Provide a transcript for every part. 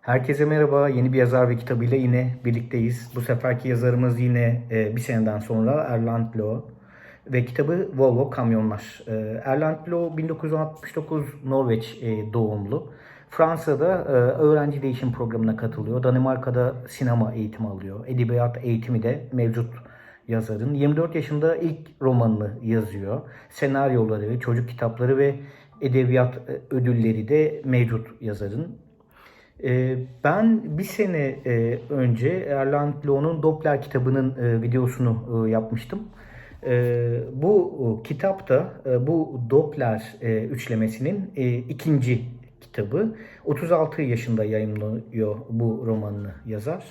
Herkese merhaba. Yeni bir yazar ve kitabıyla yine birlikteyiz. Bu seferki yazarımız yine e, bir seneden sonra Erland Loe ve kitabı Volvo Kamyonlar. E, Erland Loe 1969 Norveç e, doğumlu. Fransa'da e, öğrenci değişim programına katılıyor. Danimarka'da sinema eğitimi alıyor. Edebiyat eğitimi de mevcut yazarın. 24 yaşında ilk romanını yazıyor. Senaryoları, çocuk kitapları ve edebiyat e, ödülleri de mevcut yazarın. Ee, Ben bir sene e, önce Erland Loe'nun Doppler kitabının e, videosunu e, yapmıştım. E, Bu kitapta e, bu Doppler üçlemesinin ikinci kitabı. 36 yaşında yayımlıyor bu romanını yazar.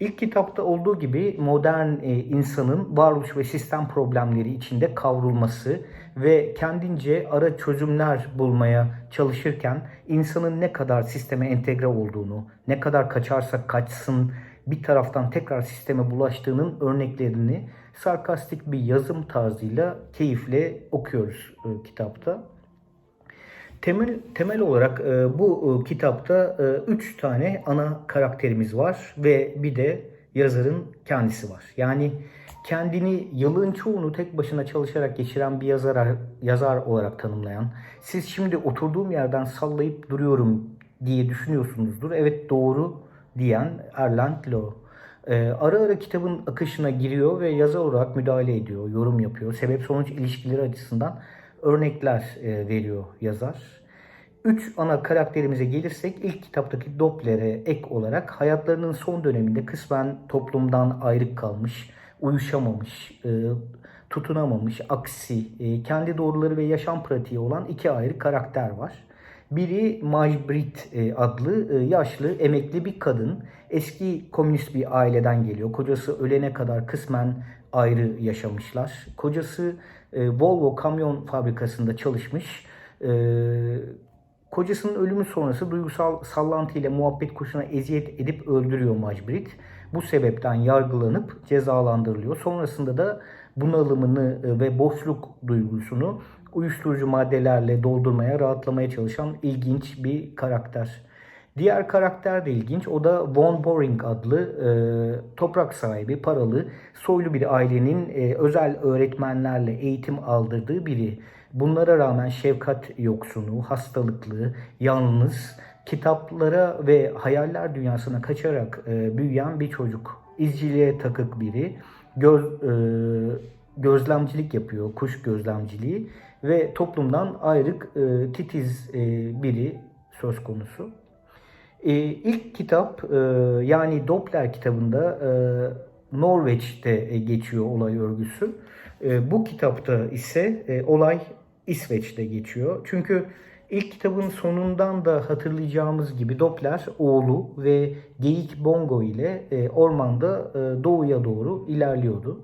İlk kitapta olduğu gibi modern insanın varoluş ve sistem problemleri içinde kavrulması ve kendince ara çözümler bulmaya çalışırken insanın ne kadar sisteme entegre olduğunu, ne kadar kaçarsa kaçsın bir taraftan tekrar sisteme bulaştığının örneklerini sarkastik bir yazım tarzıyla keyifle okuyoruz e, kitapta. Temel, temel olarak e, bu e, kitapta 3 tane ana karakterimiz var ve bir de yazarın kendisi var. Yani kendini yılın çoğunu tek başına çalışarak geçiren bir yazar, yazar olarak tanımlayan, siz şimdi oturduğum yerden sallayıp duruyorum diye düşünüyorsunuzdur. Evet doğru diyen Erland Loe. Ee, ara ara kitabın akışına giriyor ve yazar olarak müdahale ediyor, yorum yapıyor. Sebep sonuç ilişkileri açısından örnekler e, veriyor yazar. Üç ana karakterimize gelirsek ilk kitaptaki Doppler'e ek olarak hayatlarının son döneminde kısmen toplumdan ayrık kalmış, uyuşamamış, e, tutunamamış, aksi, e, kendi doğruları ve yaşam pratiği olan iki ayrı karakter var. Biri Majbrit e, adlı e, yaşlı emekli bir kadın. Eski komünist bir aileden geliyor. Kocası ölene kadar kısmen ayrı yaşamışlar. Kocası e, Volvo kamyon fabrikasında çalışmış. Kocasının ölümü sonrası duygusal sallantıyla muhabbet kuşuna eziyet edip öldürüyor Majbrit. Bu sebepten yargılanıp cezalandırılıyor. Sonrasında da bunalımını e, ve boşluk duygusunu uyuşturucu maddelerle doldurmaya, rahatlamaya çalışan ilginç bir karakter. Diğer karakter de ilginç. O da Von Boring adlı e, toprak sahibi, paralı, soylu bir ailenin e, özel öğretmenlerle eğitim aldırdığı biri. Bunlara rağmen şefkat yoksunu, hastalıklı, yalnız, kitaplara ve hayaller dünyasına kaçarak e, büyüyen bir çocuk. İzciliğe takık biri. Göz, e, gözlemcilik yapıyor, kuş gözlemciliği ve toplumdan ayrık e, titiz e, biri söz konusu. E, ilk kitap e, yani Doppler kitabında e, Norveç'te e, geçiyor olay örgüsü. E, bu kitapta ise e, olay İsveç'te geçiyor. Çünkü ilk kitabın sonundan da hatırlayacağımız gibi Doppler oğlu ve Geyik Bongo ile e, ormanda e, doğuya doğru ilerliyordu.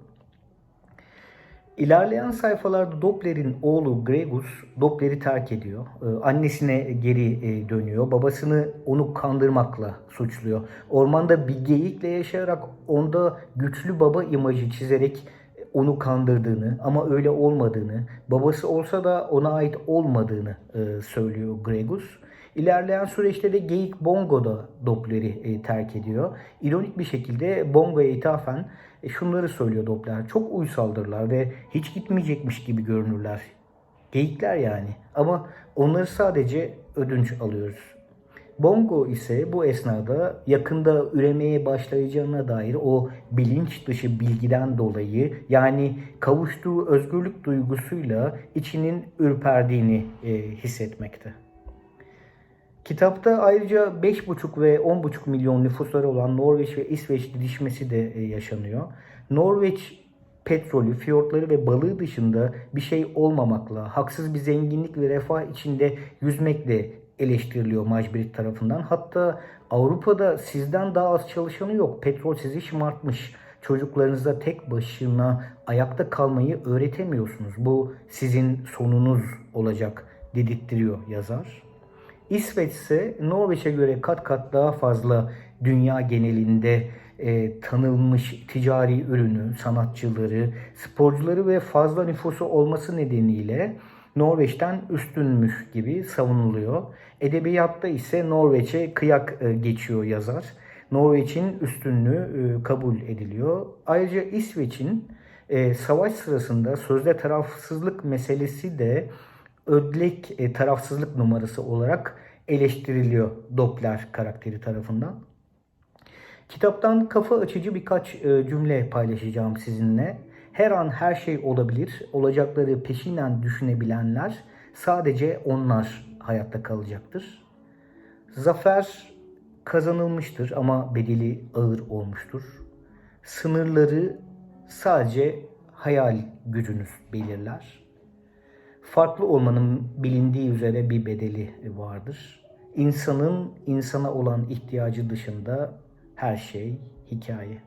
İlerleyen sayfalarda Doppler'in oğlu Gregus Doppler'i terk ediyor. Ee, Annesine geri e, dönüyor. Babasını onu kandırmakla suçluyor. Ormanda bir geyikle yaşayarak onda güçlü baba imajı çizerek onu kandırdığını ama öyle olmadığını, babası olsa da ona ait olmadığını e, söylüyor Gregus. İlerleyen süreçte de Geyik Bongo da Doppler'i e, terk ediyor. İronik bir şekilde Bongo'ya ithafen e, şunları söylüyor Doppler. Çok uysaldırlar ve hiç gitmeyecekmiş gibi görünürler. Geyikler yani. Ama onları sadece ödünç alıyoruz. Bongo ise bu esnada yakında üremeye başlayacağına dair o bilinç dışı bilgiden dolayı yani kavuştuğu özgürlük duygusuyla içinin ürperdiğini e, hissetmekte. Kitapta ayrıca 5,5 ve 10,5 milyon nüfusları olan Norveç ve İsveç didişmesi de e, yaşanıyor. Norveç petrolü, fiyortları ve balığı dışında bir şey olmamakla, haksız bir zenginlik ve refah içinde yüzmekle eleştiriliyor Majbrit tarafından. Hatta Avrupa'da sizden daha az çalışanı yok. Petrol sizi şımartmış. Çocuklarınıza tek başına ayakta kalmayı öğretemiyorsunuz. Bu sizin sonunuz olacak dedirttiriyor yazar. İsveç ise Norveç'e göre kat kat daha fazla dünya genelinde e, tanınmış ticari ürünü, sanatçıları, sporcuları ve fazla nüfusu olması nedeniyle Norveç'ten üstünmüş gibi savunuluyor. Edebiyatta ise Norveç'e kıyak e, geçiyor yazar. Norveç'in üstünlüğü e, kabul ediliyor. Ayrıca İsveç'in e, savaş sırasında sözde tarafsızlık meselesi de ödlek tarafsızlık numarası olarak eleştiriliyor Doppler karakteri tarafından. Kitaptan kafa açıcı birkaç cümle paylaşacağım sizinle. Her an her şey olabilir. Olacakları peşinen düşünebilenler sadece onlar hayatta kalacaktır. Zafer kazanılmıştır ama bedeli ağır olmuştur. Sınırları sadece hayal gücünüz belirler. Farklı olmanın bilindiği üzere bir bedeli vardır. İnsanın insana olan ihtiyacı dışında her şey hikaye.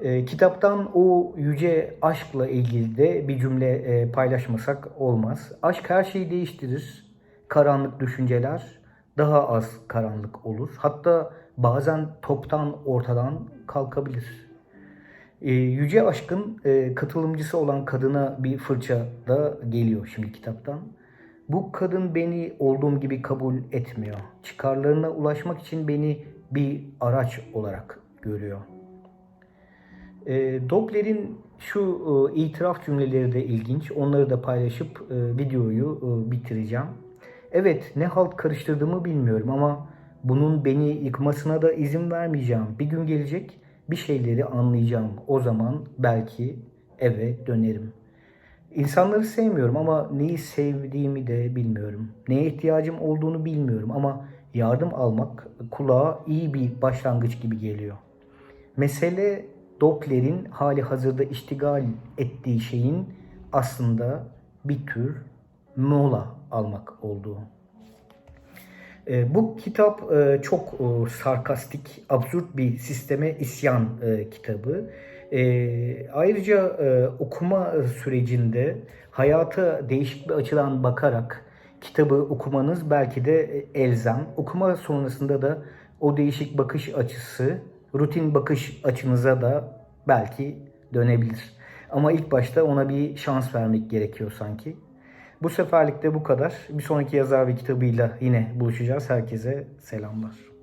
E, kitaptan o yüce aşkla ilgili de bir cümle e, paylaşmasak olmaz. Aşk her şeyi değiştirir. Karanlık düşünceler daha az karanlık olur. Hatta bazen toptan ortadan kalkabilir. E, yüce aşkın e, katılımcısı olan kadına bir fırça da geliyor şimdi kitaptan. Bu kadın beni olduğum gibi kabul etmiyor. Çıkarlarına ulaşmak için beni bir araç olarak görüyor. E, Doppler'in şu e, itiraf cümleleri de ilginç. Onları da paylaşıp e, videoyu e, bitireceğim. Evet ne halt karıştırdığımı bilmiyorum ama bunun beni yıkmasına da izin vermeyeceğim. Bir gün gelecek bir şeyleri anlayacağım. O zaman belki eve dönerim. İnsanları sevmiyorum ama neyi sevdiğimi de bilmiyorum. Neye ihtiyacım olduğunu bilmiyorum ama yardım almak kulağa iyi bir başlangıç gibi geliyor. Mesele Doppler'in hali hazırda iştigal ettiği şeyin aslında bir tür mola almak olduğu. E, bu kitap e, çok e, sarkastik, absürt bir sisteme isyan e, kitabı. E, ayrıca e, okuma sürecinde hayata değişik bir açıdan bakarak kitabı okumanız belki de elzem. Okuma sonrasında da o değişik bakış açısı, rutin bakış açınıza da belki dönebilir. Ama ilk başta ona bir şans vermek gerekiyor sanki. Bu seferlik de bu kadar. Bir sonraki yazar ve kitabıyla yine buluşacağız. Herkese selamlar.